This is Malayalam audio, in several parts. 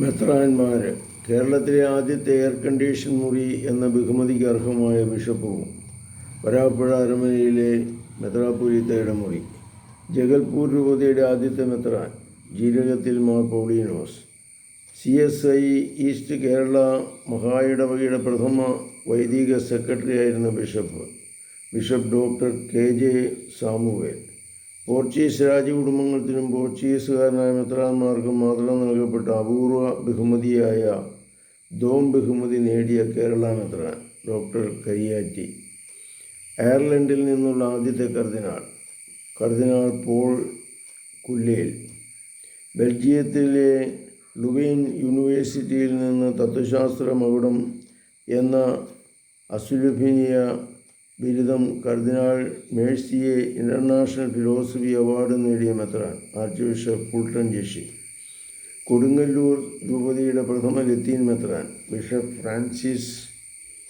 മെത്രാന്മാർ കേരളത്തിലെ ആദ്യത്തെ എയർ കണ്ടീഷൻ മുറി എന്ന ബഹുമതിക്ക് അർഹമായ ബിഷപ്പും വരാപ്പുഴ അരമനയിലെ മെത്രാപൊലീത്തയുടെ മുറി ജഗൽപൂർ രൂപതയുടെ ആദ്യത്തെ മെത്രാൻ ജീരകത്തിൽ Mar Paulinus. C S I east Kerala മഹായിടവകയുടെ പ്രഥമ വൈദിക സെക്രട്ടറി ആയിരുന്ന bishop bishop doctor K J Samuel. Portuguese രാജകുടുംബങ്ങൾക്കും പോർച്ചുഗീസുകാരനായ മെത്രാന്മാർക്കും മാത്രം നൽകപ്പെട്ട അപൂർവ ബഹുമതിയായ ദോം ബഹുമതി നേടിയ കേരള മെത്രാൻ ഡോക്ടർ കരിയാറ്റി. അയർലൻഡിൽ നിന്നുള്ള ആദ്യത്തെ കർദിനാൾ കർദിനാൾ പോൾ കുല്ലേൽ. ബെൽജിയത്തിലെ ലുവൈൻ യൂണിവേഴ്സിറ്റിയിൽ നിന്ന് തത്വശാസ്ത്ര മകുടം എന്ന അസുലഭനീയ ബിരുദം കർദിനാൾ മേഴ്സിയെ ഇന്റർനാഷണൽ ഫിലോസഫി അവാർഡ് നേടിയ മെത്രാൻ archbishop Fulton J Sheen. Kodungallur രൂപതയുടെ പ്രഥമ ലത്തീൻ മെത്രാൻ ബിഷപ്പ് ഫ്രാൻസിസ്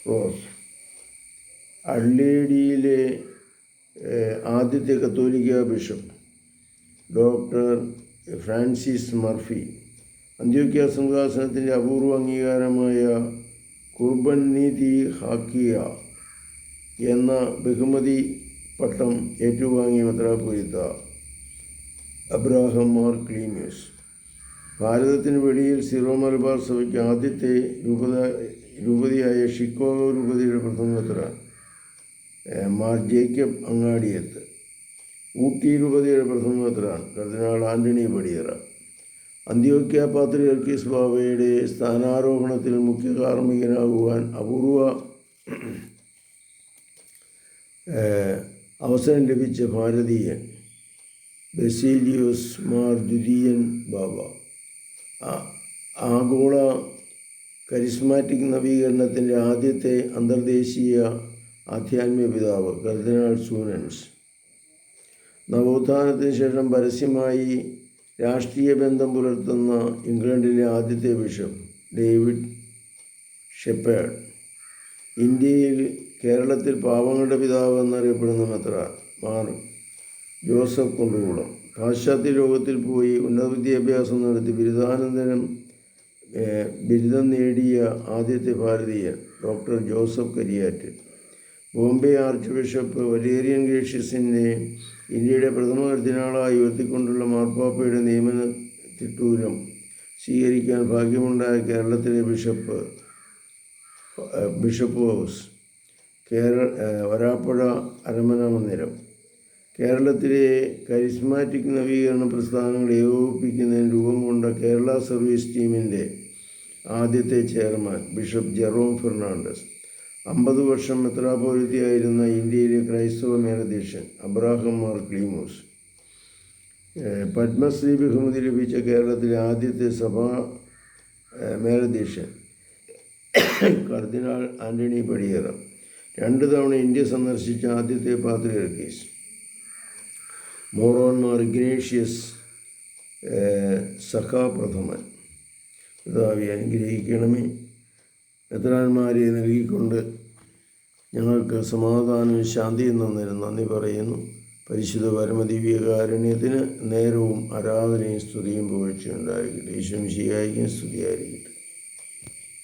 റോസ്. അള്ളേഡിയിലെ ഏഹ്, ആദ്യത്തെ കത്തോലിക്ക ബിഷപ്പ് ഡോക്ടർ ഫ്രാൻസിസ് മർഫി. അന്ത്യോക്യ സിംഹാസനത്തിന്റെ അപൂർവ അംഗീകാരമായ കുർബൻ നീതി ഹാക്കിയ. എന്ന ബഹുമതി പട്ടം ഏറ്റുവാങ്ങിയ മെത്രാപ്പൊലിത്ത അബ്രാഹം മാർ ക്ലീമിയസ്. ഭാരതത്തിന് വെളിയിൽ സിറോ മലബാർ സഭയ്ക്ക് ആദ്യത്തെ രൂപത രൂപതയായ ഷിക്കോഗോ രൂപതയുടെ ഏഹ്, മാർ ജേക്കബ് അങ്ങാടിയത്ത്. ഊട്ടി രൂപതയുടെ പ്രഥമ മെത്രാൻ കർദിനാൾ ആന്റണി പടിയറ. അന്ത്യോക്യ പാത്രിയർക്കീസ് ബാബയുടെ സ്ഥാനാരോഹണത്തിൽ മുഖ്യ കാർമ്മികനാകുവാൻ അപൂർവ അവസരം ലഭിച്ച ഭാരതീയൻ ബെസീലിയോസ് മാർ ദ്വിതീയൻ ബാബ ആഗോള കരിസ്മാറ്റിക് നവീകരണത്തിന്റെ ആദ്യത്തെ അന്തർദേശീയ ആധ്യാത്മിക പിതാവ് കർദിനാൾ സൂനൻസ്. നവോത്ഥാനത്തിന് ശേഷം പരസ്യമായി രാഷ്ട്രീയ ബന്ധം പുലർത്തുന്ന ഇംഗ്ലണ്ടിലെ ആദ്യത്തെ ബിഷപ്പ് ഡേവിഡ് ഷെപ്പേഡ് ഇന്ത്യയിൽ കേരളത്തിൽ പാവങ്ങളുടെ പിതാവ് എന്നറിയപ്പെടുന്ന മെത്ര മാർ ജോസഫ് കൊണ്ടുകൂടം. പാശ്ചാത്യ ലോകത്തിൽ പോയി ഉന്നത വിദ്യാഭ്യാസം നടത്തി ബിരുദാനന്തരം ബിരുദം നേടിയ ആദ്യത്തെ ഭാരതീയൻ doctor Joseph Kariatt. Bombay archbishop Valerian ഗ്രേഷ്യസിനെ ഇന്ത്യയുടെ പ്രഥമ കർദിനാളായി ഉയർത്തിക്കൊണ്ടുള്ള മാർപ്പാപ്പയുടെ നിയമന തിട്ടൂരം സ്വീകരിക്കാൻ ഭാഗ്യമുണ്ടായ കേരളത്തിലെ bishop bishop house Kerala Varappuzha അരമന മന്ദിരം. കേരളത്തിലെ കരിസ്മാറ്റിക് നവീകരണ പ്രസ്ഥാനങ്ങൾ ഏകോപിപ്പിക്കുന്നതിന് രൂപം കൊണ്ട കേരള സർവീസ് ടീമിന്റെ ആദ്യത്തെ ചെയർമാൻ ബിഷപ്പ് ജെറോം ഫെർണാണ്ടസ്. അമ്പത് വർഷം മെത്രാപോലിത്തിയായിരുന്ന ഇന്ത്യയിലെ ക്രൈസ്തവ മേലധ്യക്ഷൻ അബ്രാഹം മാർ ക്ലീമോസ്. പത്മശ്രീ ബഹുമതി ലഭിച്ച കേരളത്തിലെ ആദ്യത്തെ സഭാ മേലധ്യക്ഷൻ കർദിനാൾ ആന്റണി പടിയേറ. രണ്ട് തവണ ഇന്ത്യ സന്ദർശിച്ച ആദ്യത്തെ പാത്രിയർക്കീസ് മോറോൺമാർ ഇഗ്നേഷ്യസ് ഏഹ് സഖാപ്രഥമൻ പിതാവി അനുഗ്രഹിക്കണമേ. എത്രാന്മാരെ നൽകിക്കൊണ്ട് ഞങ്ങൾക്ക് സമാധാനവും ശാന്തിയും തന്നിരുന്നു. നന്ദി പറയുന്നു. പരിശുദ്ധ പരമദിവ്യകാരുണ്യത്തിന് നേരവും ആരാധനയും സ്തുതിയും പുകഴ്ചയുണ്ടായിരിക്കട്ടെ ഈശ്വം ശരിയായിരിക്കും സ്തുതിയായിരിക്കും